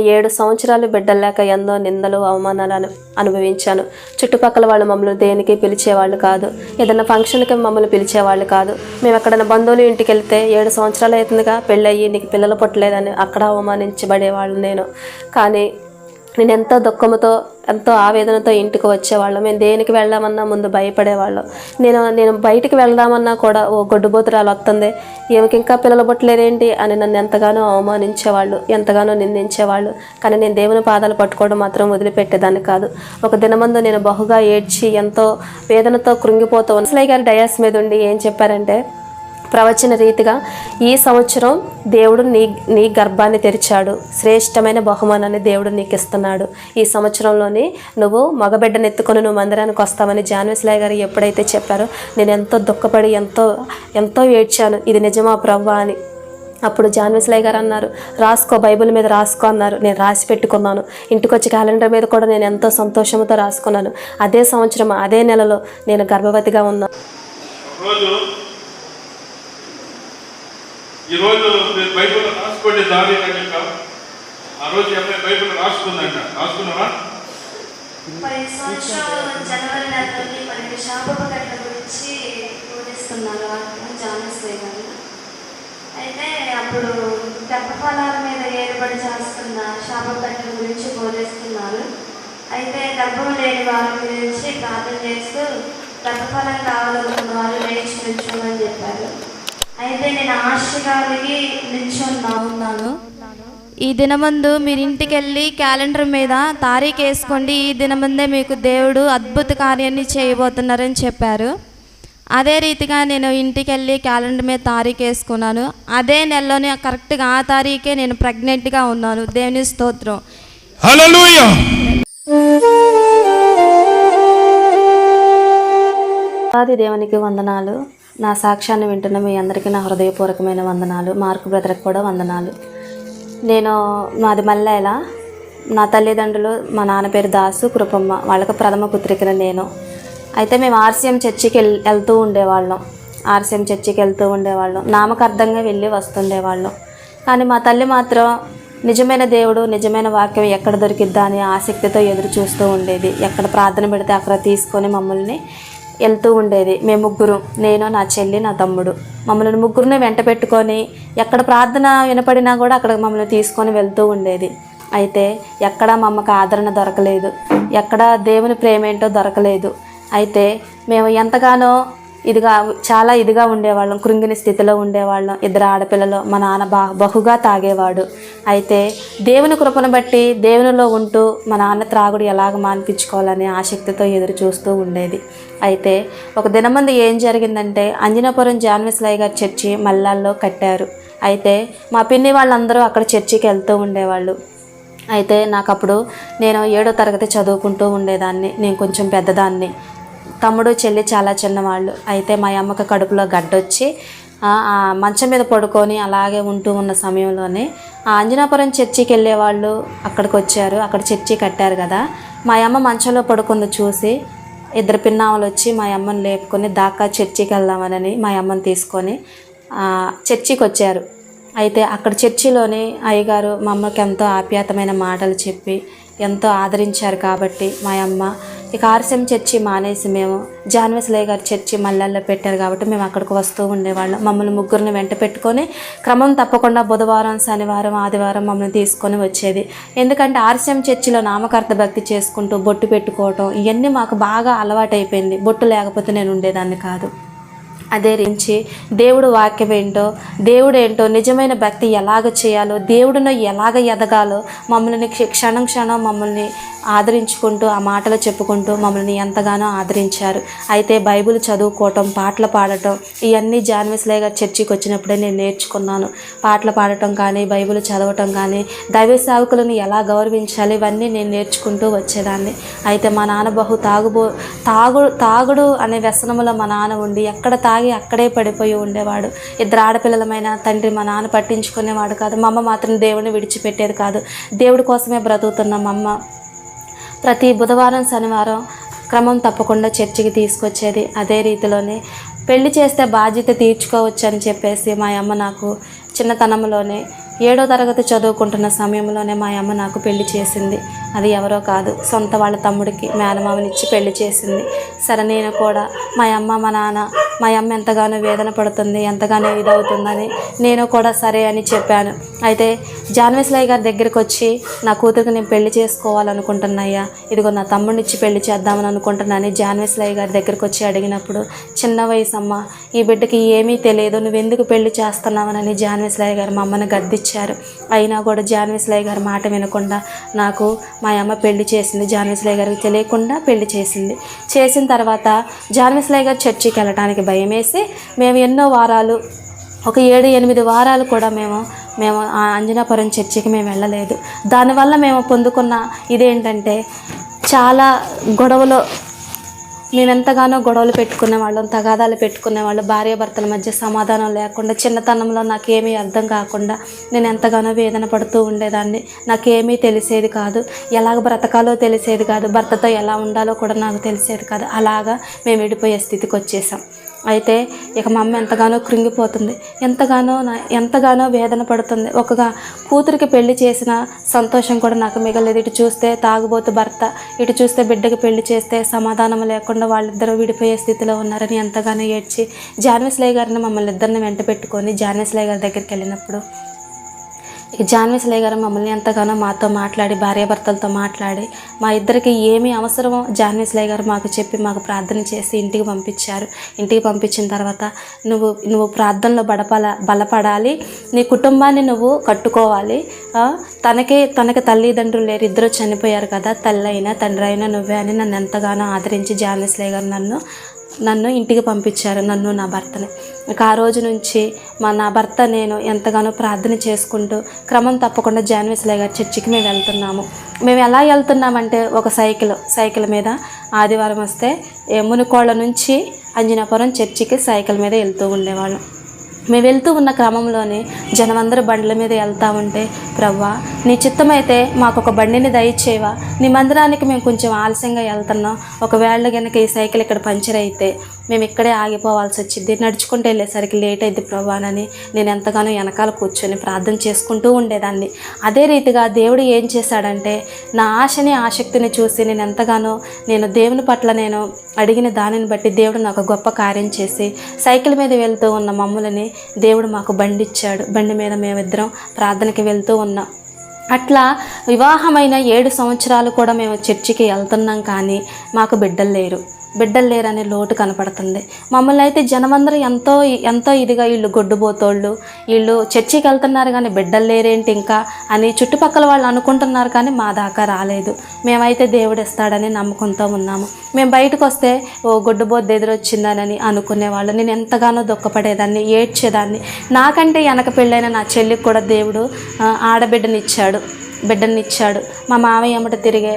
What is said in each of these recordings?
ఏడు సంవత్సరాలు బిడ్డల్లాక ఎంతో నిందలు అవమానాలు అను అనుభవించాను. చుట్టుపక్కల వాళ్ళు మమ్మల్ని దేనికి పిలిచేవాళ్ళు కాదు. ఏదైనా ఫంక్షన్కి మమ్మల్ని పిలిచేవాళ్ళు కాదు. మేము ఎక్కడైనా బంధువులు ఇంటికి వెళ్తే ఏడు సంవత్సరాలు అవుతుందిగా పెళ్ళయ్యి నీకు పిల్లలు పుట్టలేదని అక్కడ అవమానించబడేవాళ్ళు నేను. కానీ నేను ఎంతో దుఃఖంతో ఎంతో ఆవేదనతో ఇంటికి వచ్చేవాళ్ళం. మేము దేనికి వెళ్దామన్నా ముందు భయపడేవాళ్ళం. నేను నేను బయటికి వెళ్దామన్నా కూడా ఓ గొడ్డుబోతురాలు వస్తుంది ఏమికి ఇంకా పిల్లలు పుట్టలేదేంటి? అని నన్ను ఎంతగానో అవమానించేవాళ్ళు ఎంతగానో నిందించేవాళ్ళు. కానీ నేను దేవుని పాదాలు పట్టుకోవడం మాత్రం వదిలిపెట్టేదాన్ని కాదు. ఒక దినమందు నేను బహుగా ఏడ్చి ఎంతో వేదనతో కృంగిపోతూ వనసలయ్య గారి డయాస్ మీద ఉండి ఏం చెప్పారంటే ప్రవచన రీతిగా ఈ సంవత్సరం దేవుడు నీ నీ గర్భాన్ని తెరిచాడు. శ్రేష్టమైన బహుమానాన్ని దేవుడు నీకు ఇస్తున్నాడు ఈ సంవత్సరంలోనే నువ్వు మగబిడ్డను ఎత్తుకొని నువ్వు మందిరానికి వస్తావని జాన్విస్లాయ్ గారు ఎప్పుడైతే చెప్పారో నేను ఎంతో దుఃఖపడి ఎంతో ఎంతో ఏడ్చాను. ఇది నిజమా ప్రవ్వా అని. అప్పుడు జాన్విస్లయ్య గారు అన్నారు రాసుకో బైబిల్ మీద రాసుకో అన్నారు. నేను రాసి పెట్టుకున్నాను. ఇంటికొచ్చి క్యాలెండర్ మీద కూడా నేను ఎంతో సంతోషంతో రాసుకున్నాను. అదే సంవత్సరం అదే నెలలో నేను గర్భవతిగా ఉన్నాను. ఈరోజు మీరు బైబుల్ రాసుకోండి దారి అని చెప్పాం ఆ రోజు ఈ అమ్మాయి బైబిల్ రాసుకుందంట. రాసుకున్నావా? పది సంవత్సరాలు జనవరి నెలలోని మనకి గురించి బోధిస్తున్నారు జానస్వయ్య అయితే అప్పుడు గర్భఫలాల మీద ఏర్పడి చేస్తున్న శాపకట్ల గురించి బోధిస్తున్నారు. అయితే గర్భం లేని వారి గురించి ప్రార్థన చేస్తూ గర్భఫలం కావాలనుకున్న వారు లేచి నిల్చోమని చెప్పారు. అయితే నేను ఆశ కలిగి నిల్చున్నా ఉన్నాను. ఈ దినమందు మీరు ఇంటికి వెళ్ళి క్యాలెండర్ మీద తారీఖు వేసుకోండి. ఈ దినమందే మీకు దేవుడు అద్భుత కార్యాన్ని చేయబోతున్నారని చెప్పారు. అదే రీతిగా నేను ఇంటికి వెళ్ళి క్యాలెండర్ మీద తారీఖు వేసుకున్నాను. అదే నెలలోనే కరెక్ట్గా ఆ తారీఖే నేను ప్రెగ్నెంట్గా ఉన్నాను. దేవుని స్తోత్రం. హల్లెలూయా! ఆది దేవునికి వందనాలు. నా సాక్ష్యాన్ని వింటున్న మీ అందరికీ నా హృదయపూర్వకమైన వందనాలు మార్కు బ్రదర్కి కూడా వందనాలు. నేను నాది మల్లెల. నా తల్లిదండ్రులు మా నాన్న పేరు దాసు కృపమ్మ వాళ్ళకి ప్రథమ పుత్రికను నేను. అయితే మేము ఆర్సీఎం చర్చికి వెళ్ వెళ్తూ ఉండేవాళ్ళం. ఆర్సీఎం చర్చికి వెళ్తూ ఉండేవాళ్ళం. నామకార్థంగా వెళ్ళి వస్తుండేవాళ్ళం. కానీ మా తల్లి మాత్రం నిజమైన దేవుడు నిజమైన వాక్యం ఎక్కడ దొరికిద్దా అని ఆసక్తితో ఎదురు చూస్తూ ఉండేది. ఎక్కడ ప్రార్థన పెడితే అక్కడ తీసుకొని మమ్మల్ని వెళ్తూ ఉండేది. మేము ముగ్గురు నేను నా చెల్లి నా తమ్ముడు. మమ్మల్ని ముగ్గురిని వెంట పెట్టుకొని ఎక్కడ ప్రార్థన వినపడినా కూడా అక్కడ మమ్మల్ని తీసుకొని వెళ్తూ ఉండేది. అయితే ఎక్కడ మా ఆదరణ దొరకలేదు. ఎక్కడ దేవుని ప్రేమ ఏంటో దొరకలేదు. అయితే మేము ఎంతగానో ఇదిగా చాలా ఇదిగా ఉండేవాళ్ళం. కృంగిని స్థితిలో ఉండేవాళ్ళం. ఇద్దరు ఆడపిల్లలు మా నాన్న బా బహుగా తాగేవాడు. అయితే దేవుని కృపను బట్టి దేవునిలో ఉంటూ మా నాన్న త్రాగుడు ఎలాగ మాన్పించుకోవాలనే ఆసక్తితో ఎదురు చూస్తూ ఉండేది. అయితే ఒక దినమంది ఏం జరిగిందంటే అంజనాపురం జాన్విస్లయ్య గారి చర్చి మల్లాల్లో కట్టారు. అయితే మా పిన్ని వాళ్ళందరూ అక్కడ చర్చికి వెళ్తూ ఉండేవాళ్ళు. అయితే నాకు అప్పుడు నేను ఏడో తరగతి చదువుకుంటూ ఉండేదాన్ని. నేను కొంచెం పెద్దదాన్ని. తమ్ముడు చెల్లి చాలా చిన్నవాళ్ళు. అయితే మా అమ్మకి కడుపులో గడ్డొచ్చి మంచం మీద పడుకొని అలాగే ఉంటూ ఉన్న సమయంలోనే ఆ అంజనాపురం చర్చికి వెళ్ళే వాళ్ళు అక్కడికి వచ్చారు అక్కడ చర్చి కట్టారు కదా. మా అమ్మ మంచంలో పడుకుంది చూసి ఇద్దరు పిన్నామలు వచ్చి మా అమ్మని లేపుకొని దాకా చర్చికి వెళ్దామని మా అమ్మని తీసుకొని చర్చికి వచ్చారు అయితే అక్కడ చర్చిలోని అయ్యగారు మా అమ్మకి ఎంతో ఆప్యాయతమైన మాటలు చెప్పి ఎంతో ఆదరించారు కాబట్టి మా అమ్మ. ఇక ఆర్సీఎం చర్చి మానేసి మేము జాన్వెస్లయ్య గారి చర్చి మల్లెల్లో పెట్టారు కాబట్టి మేము అక్కడికి వస్తూ ఉండేవాళ్ళం. మమ్మల్ని ముగ్గురిని వెంట పెట్టుకొని క్రమం తప్పకుండా బుధవారం శనివారం ఆదివారం మమ్మల్ని తీసుకొని వచ్చేది. ఎందుకంటే ఆర్సీఎం చర్చిలో నామకార్థ భక్తి చేసుకుంటూ బొట్టు పెట్టుకోవటం ఇవన్నీ మాకు బాగా అలవాటైపోయింది. బొట్టు లేకపోతే నేను ఉండేదాన్ని కాదు. అదే రించి దేవుడు వాక్యం ఏంటో దేవుడు ఏంటో నిజమైన భక్తి ఎలాగ చేయాలో దేవుడిని ఎలాగ ఎదగాలో మమ్మల్ని క్ష- క్షణం క్షణం మమ్మల్ని ఆదరించుకుంటూ ఆ మాటలు చెప్పుకుంటూ మమ్మల్ని ఎంతగానో ఆదరించారు. అయితే బైబిల్ చదువుకోవటం పాటలు పాడటం ఇవన్నీ జాన్విస్లేగా చర్చికి వచ్చినప్పుడే నేను నేర్చుకున్నాను. పాటలు పాడటం కానీ బైబిల్ చదవటం కానీ దైవ సేవకులను ఎలా గౌరవించాలి ఇవన్నీ నేను నేర్చుకుంటూ వచ్చేదాన్ని. అయితే మా నాన్న బహు తాగుబో తాగు తాగుడు అనే వ్యసనములో మా నాన్న ఉండి ఎక్కడ తాగి అక్కడే పడిపోయి ఉండేవాడు. ఇద్దరు ఆడపిల్లలమైన తండ్రి మా నాన్న పట్టించుకునేవాడు కాదు. మా అమ్మ మాత్రం దేవుని విడిచిపెట్టేది కాదు. దేవుడి కోసమే బ్రతుకుతున్న మా అమ్మ ప్రతి బుధవారం శనివారం క్రమం తప్పకుండా చర్చికి తీసుకొచ్చేది. అదే రీతిలోనే పెళ్ళి చేస్తే బాధ్యత తీర్చుకోవచ్చు అని చెప్పేసి మా అమ్మ నాకు చిన్నతనంలోనే ఏడో తరగతి చదువుకుంటున్న సమయంలోనే మా అమ్మ నాకు పెళ్ళి చేసింది. అది ఎవరో కాదు సొంత వాళ్ళ తమ్ముడికి మేనమామనిచ్చి పెళ్ళి చేసింది. సరే నేను కూడా మా అమ్మ మా నాన్న మా అమ్మ ఎంతగానో వేదన పడుతుంది ఎంతగానో ఇదవుతుందని నేను కూడా సరే అని చెప్పాను. అయితే జాన్వేశ్లయ్య గారి దగ్గరికి వచ్చి నా కూతురికి నేను పెళ్ళి చేసుకోవాలనుకుంటున్నాయ్యా ఇదిగో నా తమ్ముడినిచ్చి పెళ్ళి చేద్దామని అనుకుంటున్నాను జాన్వేశ్లయ్య గారి దగ్గరికి వచ్చి అడిగినప్పుడు చిన్న వయసు అమ్మ ఈ బిడ్డకి ఏమీ తెలియదు నువ్వెందుకు పెళ్ళి చేస్తున్నావనని జాన్వేశ్లయ్య గారు మా అమ్మని ఇచ్చారు. అయినా కూడా జాన్విస్లయ్య గారి మాట వినకుండా నాకు మా అమ్మ పెళ్ళి చేసింది. జాన్విస్లయ్య గారికి తెలియకుండా పెళ్ళి చేసింది. చేసిన తర్వాత జాన్విస్లయ్య గారు చర్చికి వెళ్ళడానికి భయం వేసి మేము ఎన్నో వారాలు ఒక ఏడు ఎనిమిది వారాలు కూడా మేము మేము ఆ అంజనాపురం చర్చికి మేము వెళ్ళలేదు. దానివల్ల మేము పొందుకున్న ఇదేంటంటే చాలా గొడవలో నేను ఎంతగానో గొడవలు పెట్టుకునే వాళ్ళం తగాదాలు పెట్టుకునే వాళ్ళు భార్యాభర్తల మధ్య సమాధానం లేకుండా చిన్నతనంలో నాకేమీ అర్థం కాకుండా నేను ఎంతగానో వేదన పడుతూ ఉండేదాన్ని. నాకేమీ తెలిసేది కాదు. ఎలాగ బ్రతకాలో తెలిసేది కాదు. భర్తతో ఎలా ఉండాలో కూడా నాకు తెలిసేది కాదు. అలాగా మేము విడిపోయే స్థితికి వచ్చేసాం. అయితే ఇక మా అమ్మ ఎంతగానో కృంగిపోతుంది. ఎంతగానో నా ఎంతగానో వేదన పడుతుంది. ఒకగా కూతురికి పెళ్ళి చేసిన సంతోషం కూడా నాకు మిగలేదు ఇటు చూస్తే తాగుబోతు భర్త ఇటు చూస్తే బిడ్డకి పెళ్ళి చేస్తే సమాధానం లేకుండా వాళ్ళిద్దరూ విడిపోయే స్థితిలో ఉన్నారని ఎంతగానో ఏడ్చి జాన్విస్లయ్య గారిని మమ్మల్ని ఇద్దరిని వెంట పెట్టుకొని జాన్విస్లయ్య గారి దగ్గరికి వెళ్ళినప్పుడు ఇక జాన్విస్లయ్య గారు మమ్మల్ని ఎంతగానో మాతో మాట్లాడి భార్యాభర్తలతో మాట్లాడి మా ఇద్దరికి ఏమి అవసరమో జాన్విస్లయ్య గారు మాకు చెప్పి మాకు ప్రార్థన చేసి ఇంటికి పంపించారు. ఇంటికి పంపించిన తర్వాత నువ్వు నువ్వు ప్రార్థనలో బడపల బలపడాలి నీ కుటుంబాన్ని నువ్వు కట్టుకోవాలి. తనకే తనకి తల్లిదండ్రులు లేరు ఇద్దరు చనిపోయారు కదా తల్లి అయినా తండ్రి అయినా నువ్వే అని నన్ను ఎంతగానో ఆదరించి జాన్విస్లయ్య గారు నన్ను నన్ను ఇంటికి పంపించారు నన్ను నా భర్తని. ఇక ఆ రోజు నుంచి మా నా భర్త నేను ఎంతగానో ప్రార్థన చేసుకుంటూ క్రమం తప్పకుండా జాన్విస్లే గారి చర్చికి మేము వెళ్తున్నాము. మేము ఎలా వెళ్తున్నామంటే ఒక సైకిల్ సైకిల్ మీద ఆదివారం వస్తే మునుకోళ్ళ నుంచి అంజనాపురం చర్చికి సైకిల్ మీద వెళ్తూ ఉండేవాళ్ళం. మేము వెళ్తూ ఉన్న క్రమంలోనే జనమందరూ బండ్ల మీద వెళ్తా ఉంటే ప్రవ్వా నీ చిత్తమైతే మాకు ఒక బండిని దయచేవా నీ మందిరానికి మేము కొంచెం ఆలస్యంగా వెళ్తున్నాం. ఒకవేళ కనుక ఈ సైకిల్ ఇక్కడ పంచర్ అయితే మేము ఇక్కడే ఆగిపోవాల్సి వచ్చింది. నడుచుకుంటూ వెళ్ళేసరికి లేట్ అయింది ప్రభానని నేను ఎంతగానో వెనకాల కూర్చొని ప్రార్థన చేసుకుంటూ ఉండేదాన్ని. అదే రీతిగా దేవుడు ఏం చేశాడంటే నా ఆశని ఆసక్తిని చూసి నేను ఎంతగానో నేను దేవుని పట్ల నేను అడిగిన దానిని బట్టి దేవుడు నాకు గొప్ప కార్యం చేసి సైకిల్ మీద వెళ్తూ ఉన్న మమ్మల్ని దేవుడు మాకు బండి ఇచ్చాడు బండి మీద మేమిద్దరం ప్రార్థనకి వెళ్తూ ఉన్నాం అట్లా వివాహమైన ఏడు సంవత్సరాలు కూడా మేము చర్చికి వెళ్తున్నాం కానీ మాకు బిడ్డలు లేరు. బిడ్డలు లేరనే లోటు కనపడుతుంది. మమ్మల్ని అయితే జనమందరూ ఎంతో ఎంతో ఇదిగా వీళ్ళు గొడ్డుబోతోళ్ళు వీళ్ళు చర్చికి వెళ్తున్నారు కానీ బిడ్డలు లేరేంటి ఇంకా అని చుట్టుపక్కల వాళ్ళు అనుకుంటున్నారు కానీ మా దాకా రాలేదు. మేమైతే దేవుడు ఇస్తాడని నమ్మకంతో ఉన్నాము. మేము బయటకు వస్తే ఓ గొడ్డుబోద్దు ఎదురొచ్చిందనని అనుకునేవాళ్ళు. నేను ఎంతగానో దుఃఖపడేదాన్ని ఏడ్చేదాన్ని. నాకంటే వెనక పెళ్ళైన నా చెల్లికి కూడా దేవుడు ఆడబిడ్డనిచ్చాడు బిడ్డనిచ్చాడు. మా మామయ్య అమ్మట తిరిగే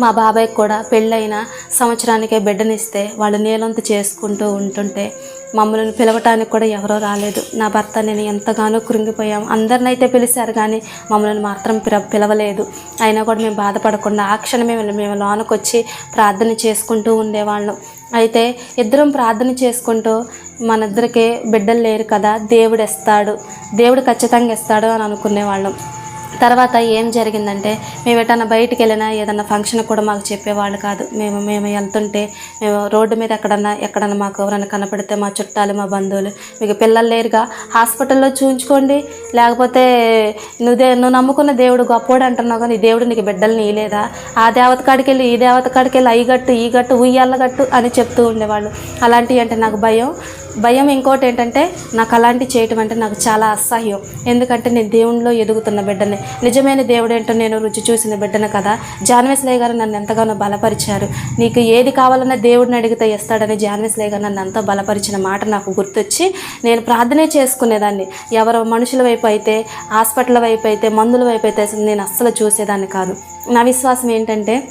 మా బాబాయ్ కూడా పెళ్ళైన సంవత్సరానికే బిడ్డనిస్తే వాళ్ళు నీలంత చేసుకుంటూ ఉంటుంటే మమ్మల్ని పిలవటానికి కూడా ఎవరో రాలేదు. నా భర్త నేను ఎంతగానో కృంగిపోయాం. అందరినైతే పిలిచారు కానీ మమ్మల్ని మాత్రం పిల పిలవలేదు. అయినా కూడా మేము బాధపడకుండా ఆ క్షణమే మేము- లోనకొచ్చి ప్రార్థన చేసుకుంటూ ఉండేవాళ్ళం. అయితే ఇద్దరం ప్రార్థన చేసుకుంటూ మనిద్దరికే బిడ్డలు లేరు కదా దేవుడు ఇస్తాడు. దేవుడు ఖచ్చితంగా ఇస్తాడు అని అనుకునేవాళ్ళం. తర్వాత ఏం జరిగిందంటే మేము ఎటన్నా బయటికి వెళ్ళినా ఏదన్నా ఫంక్షన్ కూడా మాకు చెప్పేవాళ్ళు కాదు. మేము మేము వెళ్తుంటే మేము రోడ్డు మీద ఎక్కడన్నా ఎక్కడన్నా మాకు ఎవరైనా కనపడితే మా చుట్టాలు మా బంధువులు మీకు పిల్లలు లేరుగా హాస్పిటల్లో చూయించుకోండి. లేకపోతే నువ్వు దే నువ్వు నమ్ముకున్న దేవుడు గొప్పోడు అంటున్నావు కానీ దేవుడు నీకు బిడ్డలు నీలేదా ఆ దేవత కాడికి వెళ్ళి ఈ దేవత కాడికి వెళ్ళి అయ్యి గట్టు ఈ గట్టు ఉయ్యాల గట్టు అని చెప్తూ ఉండేవాళ్ళు. అలాంటివి అంటే నాకు భయం. భయం ఇంకోటి ఏంటంటే నాకు అలాంటి చేయటం అంటే నాకు చాలా అసహ్యం. ఎందుకంటే నేను దేవుణ్ణిలో ఎదుగుతున్న బిడ్డని. నిజమైన దేవుడు ఏంటో నేను రుచి చూసిన బిడ్డను కదా. జాన్వేశ్లయ్య గారు నన్ను ఎంతగానో బలపరిచారు. నీకు ఏది కావాలన్నా దేవుడిని అడిగితే ఇస్తాడని జాన్వేశ్లయ్య గారు నన్ను ఎంతో బలపరిచిన మాట నాకు గుర్తొచ్చి నేను ప్రార్థనే చేసుకునేదాన్ని. ఎవరో మనుషుల వైపు అయితే హాస్పిటల్ వైపు అయితే మందుల వైపు అయితే నేను అస్సలు చూసేదాన్ని కాదు. నా విశ్వాసం ఏంటంటే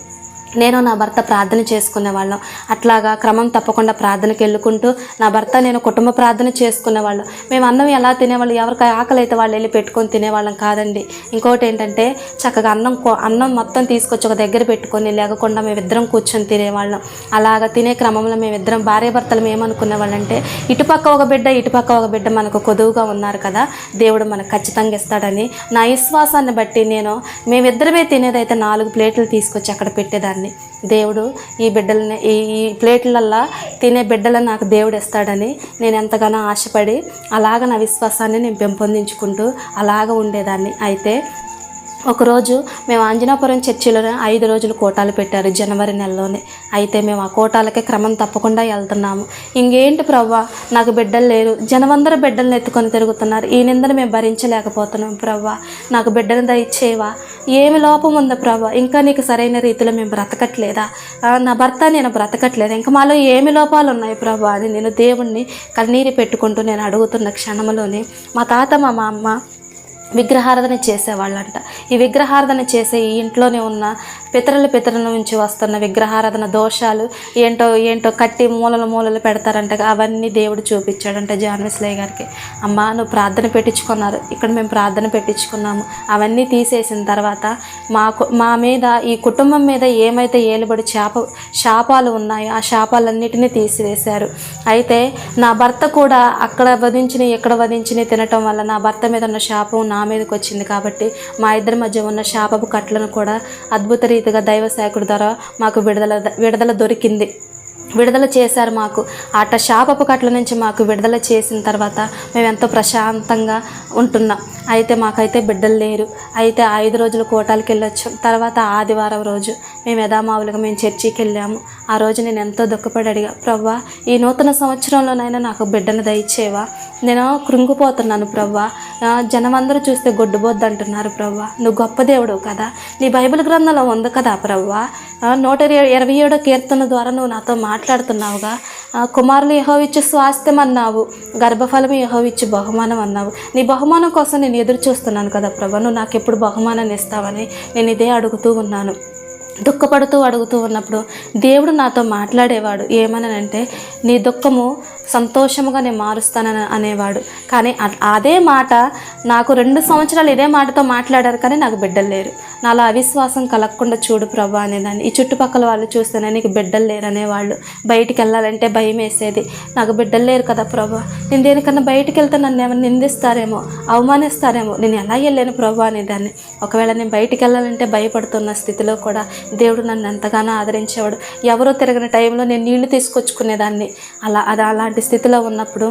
నేను నా భర్త ప్రార్థన చేసుకునే వాళ్ళం. అట్లాగా క్రమం తప్పకుండా ప్రార్థనకి వెళ్ళుకుంటూ నా భర్త నేను కుటుంబ ప్రార్థన చేసుకునేవాళ్ళం మేము అన్నం ఎలా తినేవాళ్ళు? ఎవరికి ఆకలి అయితే వాళ్ళు వెళ్ళి పెట్టుకొని తినేవాళ్ళం కాదండి. ఇంకోటి ఏంటంటే చక్కగా అన్నం కో- అన్నం మొత్తం తీసుకొచ్చి ఒక దగ్గర పెట్టుకొని లేకుండా మేమిద్దరం కూర్చొని తినేవాళ్ళం. అలాగ తినే క్రమంలో మేమిద్దరం భార్య భర్తలు ఏమనుకునేవాళ్ళంటే ఇటుపక్క ఒక బిడ్డ ఇటుపక్క ఒక బిడ్డ మనకు కొదువుగా ఉన్నారు కదా. దేవుడు మనకు ఖచ్చితంగా ఇస్తాడని నా విశ్వాసాన్ని బట్టి నేను మేమిద్దరమే తినేదైతే నాలుగు ప్లేట్లు తీసుకొచ్చి అక్కడ పెట్టేదాన్ని. దేవుడు ఈ బిడ్డలని ఈ ఈ ప్లేట్లల్లా తినే బిడ్డలను నాకు దేవుడు ఇస్తాడని నేను ఎంతగానో ఆశపడి అలాగ నా విశ్వాసాన్ని నేను పెంపొందించుకుంటూ అలాగ ఉండేదాన్ని. అయితే ఒకరోజు మేము ఆంజనాపురం చర్చిలో ఐదు రోజులు కోటాలు పెట్టారు జనవరి నెలలోనే. అయితే మేము ఆ కోటాలకే క్రమం తప్పకుండా వెళ్తున్నాము. ఇంకేంటి ప్రవ్వా నాకు బిడ్డలు లేరు. జనమందరూ బిడ్డలను ఎత్తుకొని తిరుగుతున్నారు. ఈ నిందను మేము భరించలేకపోతున్నాం ప్రవ్వా. నాకు బిడ్డను దయచేవా ఏమి లోపం ఉందా ప్రవ్వా? ఇంకా నీకు సరైన రీతిలో మేము బ్రతకట్లేదా? నా భర్త నేను బ్రతకట్లేదు. ఇంకా మాలో ఏమి లోపాలు ఉన్నాయి ప్రభా అని నేను దేవుణ్ణి కన్నీరు పెట్టుకుంటూ నేను అడుగుతున్న క్షణంలోనే మా తాత మా మా అమ్మ విగ్రహారాధన చేసేవాళ్ళంట. ఈ విగ్రహారాధన చేసే ఈ ఇంట్లోనే ఉన్న పితరుల పితరుల నుంచి వస్తున్న విగ్రహారాధన దోషాలు ఏంటో ఏంటో కట్టి మూలలు మూలలు పెడతారంట. అవన్నీ దేవుడు చూపించాడంట జాన్విస్లయ్య గారికి. అమ్మ నువ్వు ప్రార్థన పెట్టించుకున్నారు. ఇక్కడ మేము ప్రార్థన పెట్టించుకున్నాము. అవన్నీ తీసేసిన తర్వాత మాకు మా మీద ఈ కుటుంబం మీద ఏమైతే ఏలుబడి చేప శాపాలు ఉన్నాయో ఆ శాపాలన్నిటినీ తీసివేశారు. అయితే నా భర్త కూడా అక్కడ వధించిన ఇక్కడ వధించిన తినటం వల్ల నా భర్త మీద ఉన్న శాపం నా మీదకి వచ్చింది కాబట్టి మా ఇద్దరి మధ్య ఉన్న శాపపు కట్లను కూడా అద్భుత రీతిగా దైవ సేకుడి ద్వారా మాకు విడుదల విడుదల దొరికింది. విడుదల చేశారు మాకు. అట్ట శాపపు కట్ల నుంచి మాకు విడుదల చేసిన తర్వాత మేము ఎంతో ప్రశాంతంగా ఉంటున్నాం. అయితే మాకైతే బిడ్డలు లేరు. అయితే ఐదు రోజులు కోటాలకు వెళ్ళొచ్చు. తర్వాత ఆదివారం రోజు మేము యథామావులుగా మేము చర్చికి వెళ్ళాము. ఆ రోజు నేను ఎంతో దుఃఖపడి అడిగా ప్రవ్వా ఈ నూతన సంవత్సరంలోనైనా నాకు బిడ్డను దయచేవా? నేను కృంగిపోతున్నాను ప్రవ్వా. జనం జనమందరూ చూస్తే గొడ్డుబోద్దు అంటున్నారు ప్రవ్వా. నువ్వు గొప్ప దేవుడు కదా. నీ బైబిల్ గ్రంథంలో ఉంది కదా ప్రవ్వా. నూట ఇరవై ఇరవై ఏడో కీర్తన ద్వారా నువ్వు నాతో మాట్లాడుతున్నావుగా. కుమారులు యహోవిచ్చి స్వాస్థ్యం అన్నావు. గర్భఫలం యహోవిచ్చి బహుమానం అన్నావు. నీ బహుమానం కోసం నేను ఎదురు చూస్తున్నాను కదా ప్రభా నువ్వు నాకు ఎప్పుడు బహుమానాన్ని ఇస్తావని నేను ఇదే అడుగుతూ ఉన్నాను. దుఃఖపడుతూ అడుగుతూ ఉన్నప్పుడు దేవుడు నాతో మాట్లాడేవాడు. ఏమనంటే నీ దుఃఖము సంతోషముగా నేను మారుస్తానని అనేవాడు. కానీ అదే మాట నాకు రెండు సంవత్సరాలు ఇదే మాటతో మాట్లాడారు కానీ నాకు బిడ్డలు లేరు. నాలో అవిశ్వాసం కలగకుండా చూడు ప్రభా అనేదాన్ని. ఈ చుట్టుపక్కల వాళ్ళు చూస్తేనే నీకు బిడ్డలు లేరు అనేవాళ్ళు. బయటికి వెళ్ళాలంటే భయం వేసేది. నాకు బిడ్డలు లేరు కదా ప్రభా. నేను దేనికన్నా బయటికి వెళ్తే నన్ను ఏమైనా నిందిస్తారేమో అవమానిస్తారేమో? నేను ఎలా వెళ్ళాను ప్రభా అనేదాన్ని. ఒకవేళ నేను బయటికి వెళ్ళాలంటే భయపడుతున్న స్థితిలో కూడా దేవుడు నన్ను ఎంతగానో ఆదరించేవాడు. ఎవరో తిరగని టైంలో నేను నీళ్ళు తీసుకొచ్చుకునేదాన్ని. అలా అది అలాంటి స్థితిలో ఉన్నప్పుడు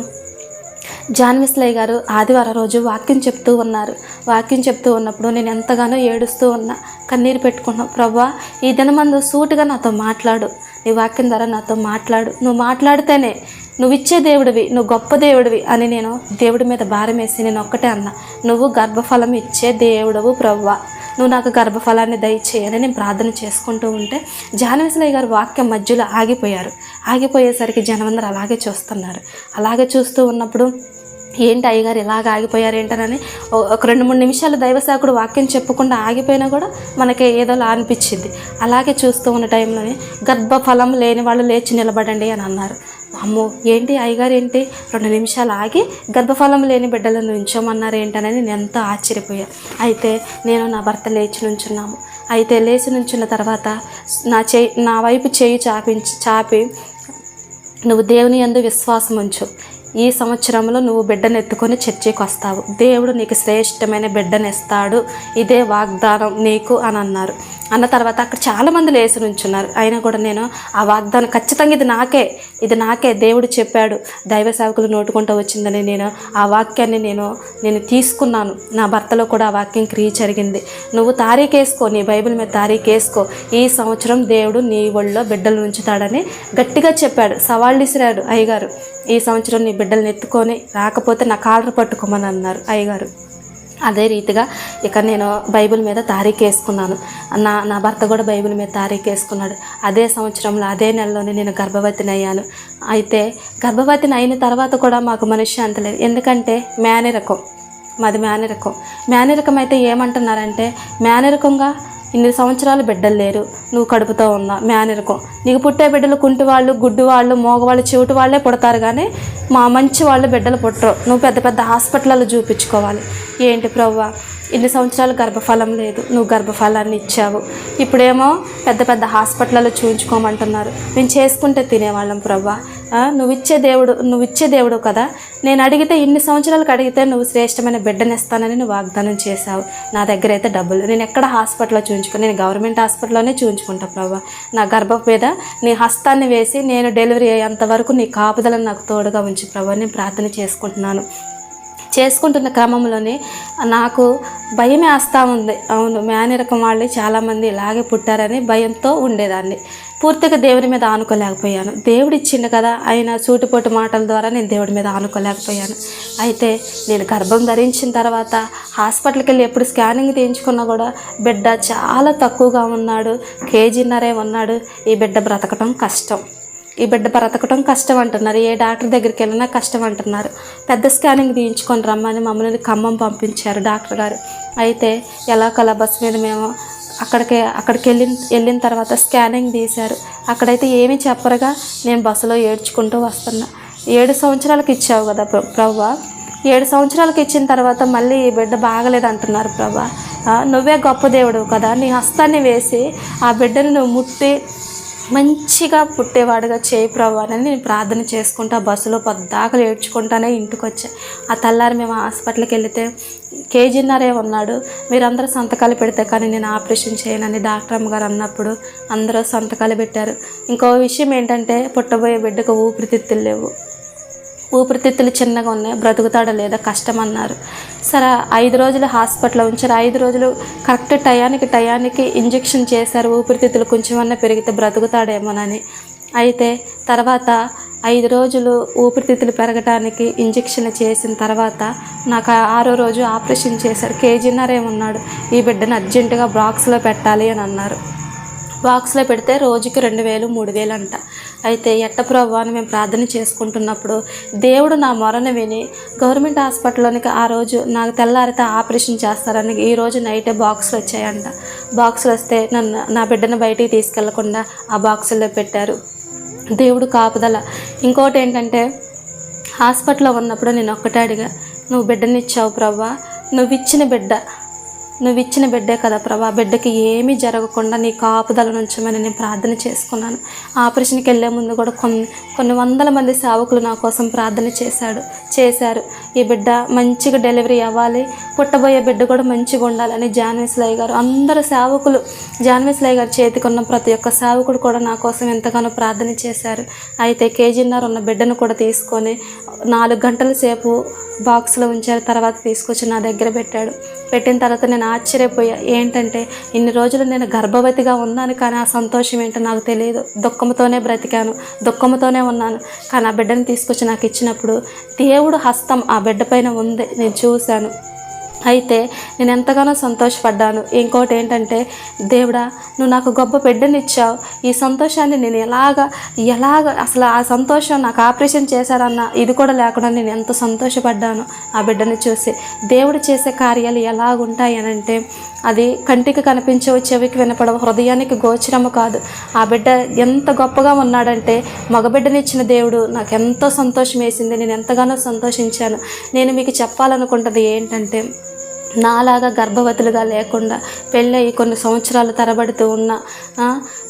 జాన్విస్లయ్య గారు ఆదివారం రోజు వాక్యం చెప్తూ ఉన్నారు. వాక్యం చెప్తూ ఉన్నప్పుడు నేను ఎంతగానో ఏడుస్తూ ఉన్నా. కన్నీరు పెట్టుకున్నా ప్రభా ఈ దినమందు సూటిగా నాతో మాట్లాడు. నీ వాక్యం ద్వారా నాతో మాట్లాడు. నువ్వు మాట్లాడితేనే నువ్వు ఇచ్చే దేవుడివి నువ్వు గొప్ప దేవుడివి అని నేను దేవుడి మీద భారం వేసి నేను ఒక్కటే అన్నా. నువ్వు గర్భఫలం ఇచ్చే దేవుడవు ప్రవ్వా. నువ్వు నాకు గర్భఫలాన్ని దయచేయని నేను ప్రార్థన చేసుకుంటూ ఉంటే జానవిసలయ్య గారు వాక్యం మధ్యలో ఆగిపోయారు. ఆగిపోయేసరికి జనమందరూ అలాగే చూస్తున్నారు. అలాగే చూస్తూ ఉన్నప్పుడు ఏంటి అయ్యగారు ఇలాగ ఆగిపోయారు ఏంటనని ఒక రెండు మూడు నిమిషాలు దైవసేవకుడు వాక్యం చెప్పకుండా ఆగిపోయినా కూడా మనకి ఏదోలా అనిపించింది. అలాగే చూస్తూ ఉన్న టైంలోనే గర్భఫలం లేని వాళ్ళు లేచి నిలబడండి అని అన్నారు. అమ్మో ఏంటి అయ్యగారు ఏంటి? రెండు నిమిషాలు ఆగి గర్భఫలం లేని బిడ్డలను ఉంచోమన్నారు ఏంటనని నేను ఎంతో ఆశ్చర్యపోయా. అయితే నేను నా భర్త లేచి నుంచున్నాము. అయితే లేచి నుంచున్న తర్వాత నా చేయి నా వైపు చేయి చాపించి చాపి నువ్వు దేవుని యందు విశ్వాసం ఉంచు. ఈ సంవత్సరంలో నువ్వు బిడ్డను ఎత్తుకొని చర్చికి వస్తావు. దేవుడు నీకు శ్రేష్టమైన బిడ్డను ఇస్తాడు. ఇదే వాగ్దానం నీకు అని అన్నారు అన్న తర్వాత అక్కడ చాలామంది లేచి నుంచున్నారు. అయినా కూడా నేను ఆ వాగ్దానం ఖచ్చితంగా ఇది నాకే ఇది నాకే దేవుడు చెప్పాడు దైవ సేవకులు నోటుకుంటూ వచ్చిందని నేను ఆ వాక్యాన్ని నేను నేను తీసుకున్నాను. నా భర్తలో కూడా ఆ వాక్యం క్రియ జరిగింది. నువ్వు తారీఖేసుకో నీ బైబిల్ మీద తారీఖేసుకో. ఈ సంవత్సరం దేవుడు నీ ఒళ్ళో బిడ్డలు ఉంచుతాడని గట్టిగా చెప్పాడు. సవాళ్ళు ఇసిరాడు అయ్యగారు ఈ సంవత్సరం నీ బిడ్డల్ని ఎత్తుకొని రాకపోతే నా కాలర్ పట్టుకోమని అన్నారు అయ్యగారు. అదే రీతిగా ఇక నేను బైబిల్ మీద తారీఖు వేసుకున్నాను నా నా భర్త కూడా బైబిల్ మీద తారీఖు వేసుకున్నాడు అదే సంవత్సరంలో అదే నెలలోనే నేను గర్భవతిని అయ్యాను అయితే గర్భవతిని అయిన తర్వాత కూడా మాకు మనశ్శాంతి లేదు. ఎందుకంటే మేనరకం. మాది మేనరకం. మేనరకం అయితే ఏమంటున్నారంటే మేనరకంగా ఇన్ని సంవత్సరాలు బిడ్డలు లేరు. నువ్వు కడుపుతో ఉన్నా మేనరకం. నీకు పుట్టే బిడ్డలు కుంటి వాళ్ళు వాళ్ళు మోగవాళ్ళు చెవిటి వాళ్ళే పుడతారు కానీ మా మంచి వాళ్ళు బిడ్డలు పుట్టరు. నువ్వు పెద్ద పెద్ద హాస్పిటల్లో చూపించుకోవాలి. ఏంటి ప్రవ్వా? ఇన్ని సంవత్సరాలు గర్భఫలం లేదు నువ్వు గర్భఫలాన్ని ఇచ్చావు. ఇప్పుడేమో పెద్ద పెద్ద హాస్పిటల్లో చూపించుకోమంటున్నారు మేము చేసుకుంటే తినేవాళ్ళం ప్రభా నువ్వు ఇచ్చే దేవుడు నువ్వు ఇచ్చే దేవుడు కదా. నేను అడిగితే ఇన్ని సంవత్సరాలకు అడిగితే నువ్వు శ్రేష్టమైన బిడ్డని ఇస్తానని నువ్వు వాగ్దానం చేశావు. నా దగ్గర అయితే డబ్బులు. నేను ఎక్కడ హాస్పిటల్లో చూయించుకో నేను గవర్నమెంట్ హాస్పిటల్లోనే చూయించుకుంటా ప్రభా నా గర్భం మీద నీ హస్తాన్ని వేసి నేను డెలివరీ అయ్యేంత వరకు నీ కాపుదలను నాకు తోడుగా ఉంచి ప్రభా నేను ప్రార్థన చేసుకుంటున్నాను. చేసుకుంటున్న క్రమంలోనే నాకు భయమే వస్తూ ఉంది. అవును మేనరకం వాళ్ళు చాలామంది ఇలాగే పుట్టారని భయంతో ఉండేదాన్ని. పూర్తిగా దేవుడి మీద ఆనుకోలేకపోయాను. దేవుడు ఇచ్చిండు కదా ఆయన సూటిపోటు మాటల ద్వారా నేను దేవుడి మీద ఆనుకోలేకపోయాను. అయితే నేను గర్భం ధరించిన తర్వాత హాస్పిటల్కి వెళ్ళి ఎప్పుడు స్కానింగ్ తీయించుకున్నా కూడా బిడ్డ చాలా తక్కువగా ఉన్నాడు. కేజీన్నరే ఉన్నాడు. ఈ బిడ్డ బ్రతకటం కష్టం. ఈ బిడ్డ బ్రతకటం కష్టం అంటున్నారు. ఏ డాక్టర్ దగ్గరికి వెళ్ళినా కష్టం అంటున్నారు. పెద్ద స్కానింగ్ తీయించుకొని రమ్మని మమ్మల్ని ఖమ్మం పంపించారు డాక్టర్ గారు. అయితే ఎలా కల బస్సు మీద మేము అక్కడికి అక్కడికి వెళ్ళిన వెళ్ళిన తర్వాత స్కానింగ్ తీశారు. అక్కడైతే ఏమీ చెప్పరుగా నేను బస్సులో ఏడ్చుకుంటూ వస్తున్నా. ఏడు సంవత్సరాలకు ఇచ్చావు కదా ప్రవ్వ? ఏడు సంవత్సరాలకు ఇచ్చిన తర్వాత మళ్ళీ ఈ బిడ్డ బాగలేదు అంటున్నారు ప్రభా నువ్వే గొప్ప దేవుడు కదా. నీ హస్తాన్ని వేసి ఆ బిడ్డను నువ్వు ముట్టి మంచిగా పుట్టేవాడుగా చేయి ప్రభావాలని అని నేను ప్రార్థన చేసుకుంటా బస్సులో పద్దాకలు ఏడ్చుకుంటానే ఇంటికి వచ్చా ఆ తెల్లారి మేము హాస్పిటల్కి వెళితే కేజీన్నరే ఉన్నాడు. మీరందరూ సంతకాలు పెడితే కానీ నేను ఆపరేషన్ చేయనని డాక్టర్ అమ్మగారు అన్నప్పుడు అందరూ సంతకాలు పెట్టారు. ఇంకో విషయం ఏంటంటే పుట్టబోయే బిడ్డకు ఊపిరితిత్తులు లేవు. ఊపిరితిత్తులు చిన్నగా ఉన్నాయి బ్రతుకుతాడా లేదా కష్టం అన్నారు సరే ఐదు రోజులు హాస్పిటల్లో ఉంచారు. ఐదు రోజులు కరెక్ట్ టయానికి టయానికి ఇంజెక్షన్ చేశారు ఊపిరితిత్తులు కొంచెమన్నా పెరిగితే బ్రతుకుతాడేమోనని. అయితే తర్వాత ఐదు రోజులు ఊపిరితిత్తులు పెరగటానికి ఇంజెక్షన్ చేసిన తర్వాత నాకు ఆరో రోజు ఆపరేషన్ చేశారు. కేజీన్నరే ఉన్నాడు ఈ బిడ్డను అర్జెంటుగా బాక్స్లో పెట్టాలి అని అన్నారు. బాక్స్లో పెడితే రోజుకి రెండు వేలు మూడు వేలు అంట. అయితే ఎట్ట ప్రభు అని మేము ప్రార్థన చేసుకుంటున్నప్పుడు దేవుడు నా మొరను విని గవర్నమెంట్ హాస్పిటల్లోనికి ఆ రోజు నాకు తెల్లారితే ఆపరేషన్ చేస్తారని ఈ రోజు నైటే బాక్సులు వచ్చాయంట. బాక్సులు వస్తే నన్ను నా బిడ్డను బయటికి తీసుకెళ్ళకుండా ఆ బాక్సుల్లో పెట్టారు. దేవుడు కాపుదల. ఇంకోటి ఏంటంటే హాస్పిటల్లో ఉన్నప్పుడు నేను ఒక్కటే అడిగా నువ్వు బిడ్డనిచ్చావు ప్రవ్వా నువ్వు ఇచ్చిన బిడ్డ నువ్వు ఇచ్చిన బిడ్డే కదా ప్రభా. బిడ్డకి ఏమీ జరగకుండా నీ కాపుదల నుంచమని నేను ప్రార్థన చేసుకున్నాను. ఆపరేషన్కి వెళ్ళే ముందు కూడా కొన్ని కొన్ని వందల మంది సేవకులు నా కోసం ప్రార్థన చేశాడు చేశారు. ఈ బిడ్డ మంచిగా డెలివరీ అవ్వాలి. పుట్టబోయే బిడ్డ కూడా మంచిగా ఉండాలని జాన్విస్లయ్య గారు అందరు సేవకులు జాన్విస్లయ్య గారు చేతికి ఉన్న ప్రతి ఒక్క సేవకుడు కూడా నా కోసం ఎంతగానో ప్రార్థన చేశారు. అయితే కేజీన్నర ఉన్న బిడ్డను కూడా తీసుకొని నాలుగు గంటల సేపు బాక్స్లో ఉంచారు తర్వాత తీసుకొచ్చి నా దగ్గర పెట్టాడు. పెట్టిన తర్వాత నేను ఆశ్చర్యపోయా. ఏంటంటే ఇన్ని రోజులు నేను గర్భవతిగా ఉన్నాను కానీ ఆ సంతోషం ఏంటో నాకు తెలియదు. దుఃఖంతోనే బ్రతికాను దుఃఖంతోనే ఉన్నాను. కానీ ఆ బిడ్డను తీసుకొచ్చి నాకు ఇచ్చినప్పుడు దేవుడు హస్తం ఆ బిడ్డ పైన ఉంది. నేను చూశాను. అయితే నేను ఎంతగానో సంతోషపడ్డాను. ఇంకోటి ఏంటంటే దేవుడా నువ్వు నాకు గొప్ప బిడ్డనిచ్చావు. ఈ సంతోషాన్ని నేను ఎలాగ ఎలాగ అసలు ఆ సంతోషం నాకు ఆపరేషన్ చేశారన్న ఇది కూడా లేకుండా నేను ఎంత సంతోషపడ్డాను ఆ బిడ్డని చూసి. దేవుడు చేసే కార్యాలు ఎలాగుంటాయనంటే అంటే అది కంటికి కనిపించవు చెవికి వినపడవు హృదయానికి గోచరము కాదు. ఆ బిడ్డ ఎంత గొప్పగా ఉన్నాడంటే మగబిడ్డనిచ్చిన దేవుడు నాకు ఎంతో సంతోషం వేసింది నేను ఎంతగానో సంతోషించాను. నేను మీకు చెప్పాలనుకుంటుంది ఏంటంటే నాలాగా గర్భవతులుగా లేకుండా పెళ్ళయి కొన్ని సంవత్సరాలు తరబడుతూ ఉన్న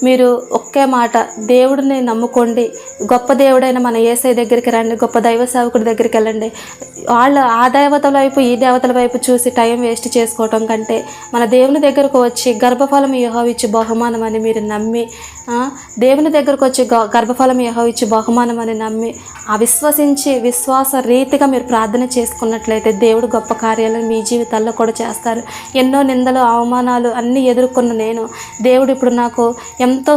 మీరు ఒకే మాట దేవుడిని నమ్ముకోండి. గొప్ప దేవుడైన మన ఏసై దగ్గరికి రండి గొప్ప దైవ సేవకుడి దగ్గరికి వెళ్ళండి. వాళ్ళు ఆ దేవతల వైపు ఈ దేవతల వైపు చూసి టైం వేస్ట్ చేసుకోవటం కంటే మన దేవుని దగ్గరకు వచ్చి గర్భఫలం యహో ఇచ్చి బహుమానం అని మీరు నమ్మి దేవుని దగ్గరకు వచ్చి గ- గర్భఫలం యహో ఇచ్చి బహుమానం అని నమ్మి ఆ విశ్వసించి విశ్వాస రీతిగా మీరు ప్రార్థన చేసుకున్నట్లయితే దేవుడు గొప్ప కార్యాలు మీ జీవితాల్లో కూడా చేస్తారు. ఎన్నో నిందలు అవమానాలు అన్నీ ఎదుర్కొన్న నేను దేవుడు ఇప్పుడు నాకు ఎంతో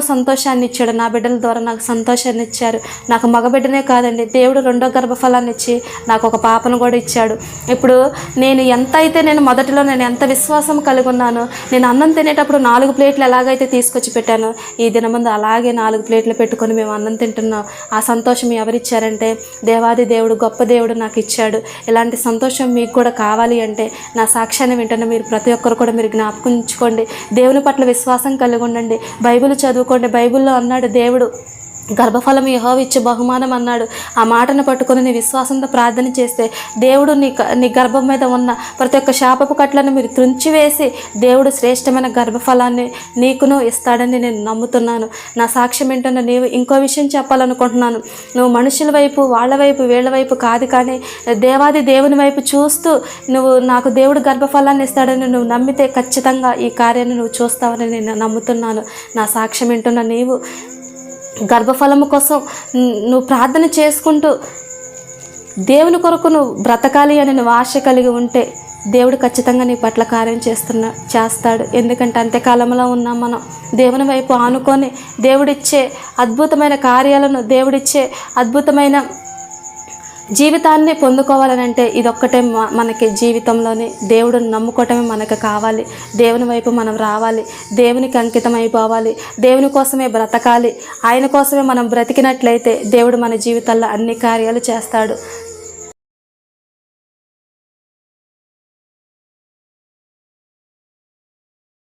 సంతోషాన్ని ఇచ్చాడు. నా బిడ్డల ద్వారా నాకు సంతోషాన్ని ఇచ్చారు. నాకు మగబిడ్డనే కాదండి. దేవుడు రెండో గర్భఫలాన్ని ఇచ్చి నాకు ఒక పాపను కూడా ఇచ్చాడు. ఇప్పుడు నేను ఎంత అయితే నేను మొదటిలో నేను ఎంత విశ్వాసం కలిగి ఉన్నానో నేను అన్నం తినేటప్పుడు నాలుగు ప్లేట్లు ఎలాగైతే తీసుకొచ్చి పెట్టానో ఈ దినమందు అలాగే నాలుగు ప్లేట్లు పెట్టుకొని మేము అన్నం తింటున్నాం. ఆ సంతోషం ఎవరిచ్చారంటే దేవాది దేవుడు గొప్ప దేవుడు నాకు ఇచ్చాడు. ఇలాంటి సంతోషం మీకు కూడా కావాలి అంటే నా సాక్ష్యాన్ని వింటున్న మీరు ప్రతి ఒక్కరు కూడా మీరు జ్ఞాపకం ఉంచుకోండి. దేవుని పట్ల విశ్వాసం కలిగి ఉండండి. బైబిల్ చదువుకోండి. బైబిల్లో అన్నాడు దేవుడు. గర్భఫలం యహోవ ఇచ్చే బహుమానం అన్నాడు. ఆ మాటను పట్టుకొని నీ విశ్వాసంతో ప్రార్థన చేస్తే దేవుడు నీ నీ గర్భం మీద ఉన్న ప్రతి ఒక్క శాపపు కట్లను మీరు త్రుంచివేసి దేవుడు శ్రేష్టమైన గర్భఫలాన్ని నీకును ఇస్తాడని నేను నమ్ముతున్నాను. నా సాక్ష్యం ఏంటన్నా నీవు ఇంకో విషయం చెప్పాలనుకుంటున్నాను. నువ్వు మనుషుల వైపు వాళ్ళ వైపు వీళ్ళ వైపు కాదు కానీ దేవాది దేవుని వైపు చూస్తూ నువ్వు నాకు దేవుడు గర్భఫలాన్ని ఇస్తాడని నువ్వు నమ్మితే ఖచ్చితంగా ఈ కార్యాన్ని నువ్వు చూస్తావని నేను నమ్ముతున్నాను. నా సాక్ష్యం ఏంటున్నా నీవు గర్భఫలము కోసం నువ్వు ప్రార్థన చేసుకుంటూ దేవుని కొరకు నువ్వు బ్రతకాలి అని నువ్వు ఆశ కలిగి ఉంటే దేవుడు ఖచ్చితంగా నీ పట్ల కార్యం చేస్తున్నా చేస్తాడు. ఎందుకంటే అంత్యకాలంలో ఉన్నాం మనం. దేవుని వైపు ఆనుకొని దేవుడిచ్చే అద్భుతమైన కార్యాలను దేవుడిచ్చే అద్భుతమైన జీవితాన్ని పొందుకోవాలనంటే ఇదొక్కటే మనకి జీవితంలోనే దేవుడిని నమ్ముకోవటమే మనకు కావాలి. దేవుని వైపు మనం రావాలి. దేవునికి అంకితం అయిపోవాలి దేవుని కోసమే బ్రతకాలి. ఆయన కోసమే మనం బ్రతికినట్లయితే దేవుడు మన జీవితాల్లో అన్ని కార్యాలు చేస్తాడు.